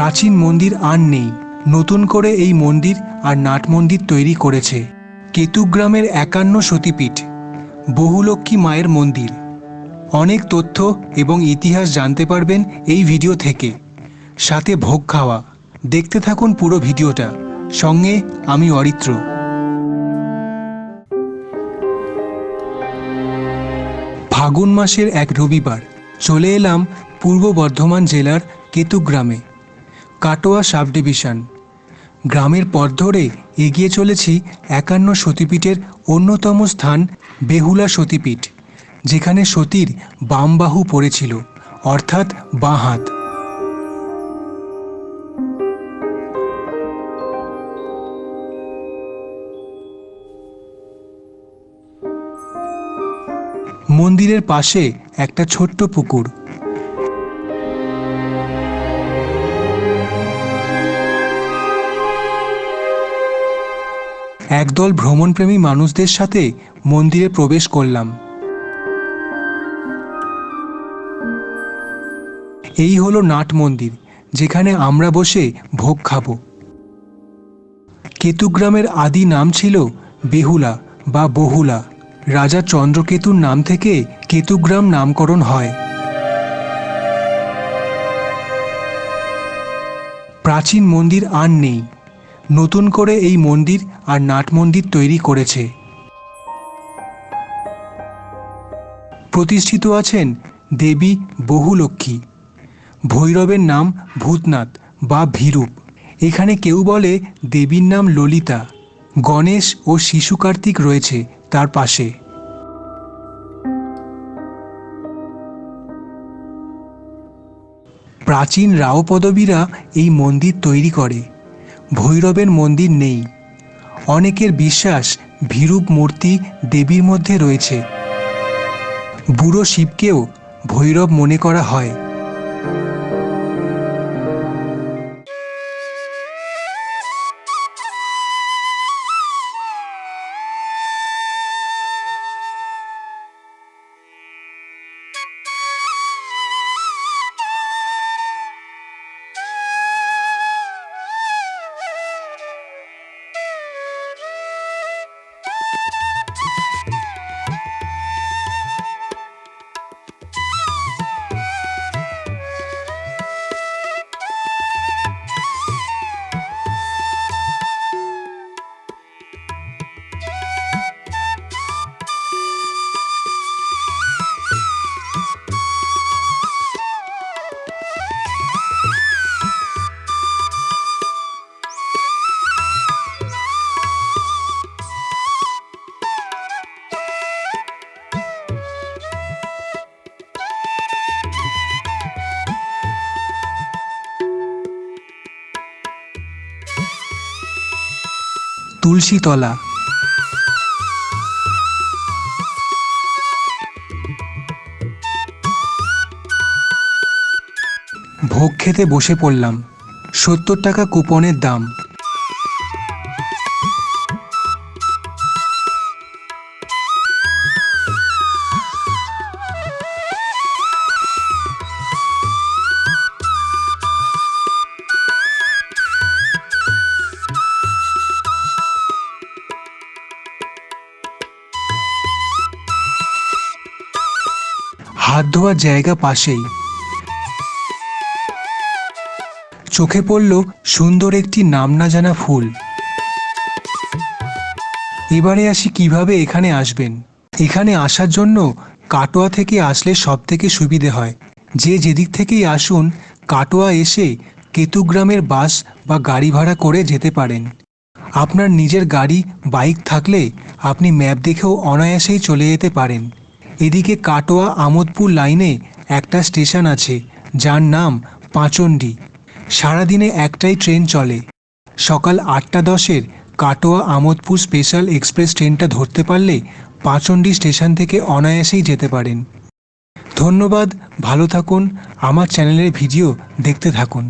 প্রাচীন মন্দির আর নেই। নতুন করে এই মন্দির আর নাট মন্দির তৈরি করেছে কেতুগ্রামের একান্ন সতীপীঠ, বহুলক্ষ্মী মায়ের মন্দির। অনেক তথ্য এবং ইতিহাস জানতে পারবেন এই ভিডিও থেকে। সাথে ভোগ খাওয়া। দেখতে থাকুন পুরো ভিডিওটা। সঙ্গে আমি অরিত্র। ফাগুন মাসের এক রবিবার চলে এলাম পূর্ব বর্ধমান জেলার কেতুগ্রামে কাটোয়া সাব ডিভিশন। গ্রামের পথ ধরে এগিয়ে চলেছি একান্ন সতীপীঠের অন্যতম স্থান বেহুলা সতীপীঠ, যেখানে সতীর বাম বাহু পড়েছিল, অর্থাৎ বাঁ হাত। মন্দিরের পাশে একটা ছোট্ট পুকুর একদল ভ্রমণপ্রেমী মানুষদের সাথে মন্দিরে প্রবেশ করলাম। এই হলো নাট মন্দির, যেখানে আমরা বসে ভোগ খাব। কেতুগ্রামের আদি নাম ছিল বেহুলা বা বহুলা। রাজা চন্দ্রকেতুর নাম থেকে কেতুগ্রাম নামকরণ হয়। প্রাচীন মন্দির আর নেই। নতুন করে এই মন্দির আর নাট মন্দির তৈরি করেছে। প্রতিষ্ঠিত আছেন দেবী বহুলক্ষ্মী। ভৈরবের নাম ভূতনাথ বা ভীরূপ। এখানে কেউ বলে দেবীর নাম ললিতা। গণেশ ও শিশু কার্তিক রয়েছে তার পাশে। প্রাচীন রাও পদবীরা এই মন্দির তৈরি করে। ভৈরবের মন্দির নেই। অনেকের বিশ্বাস ভীরূপ মূর্তি দেবীর মধ্যে রয়েছে। বুড়ো শিবকেও ভৈরব মনে করা হয়। তুলসীতলা। ভোগ খেতে বসে পড়লাম। সত্তর টাকা কুপনের দাম। হাত ধোয়ার জায়গা পাশেই। চোখে পড়ল সুন্দর একটি নাম না জানা ফুল। এবারে আসি কীভাবে এখানে আসবেন। এখানে আসার জন্য কাটোয়া থেকে আসলে সব থেকে সুবিধে হয়। যে যেদিক থেকেই আসুন, কাটোয়া এসে কেতুগ্রামের বাস বা গাড়ি ভাড়া করে যেতে পারেন। আপনার নিজের গাড়ি, বাইক থাকলে আপনি ম্যাপ দেখেও অনায়াসেই চলে যেতে পারেন। এদিকে কাটোয়া আমোদপুর লাইনে একটা স্টেশন আছে, যার নাম পাঁচন্ডি। সারাদিনে একটাই ট্রেন চলে। সকাল আটটা দশের কাটোয়া আমোদপুর স্পেশাল এক্সপ্রেস ট্রেনটা ধরতে পারলে পাঁচন্ডি স্টেশন থেকে অনায়াসেই যেতে পারেন। ধন্যবাদ, ভালো থাকুন, আমার চ্যানেলের ভিডিও দেখতে থাকুন।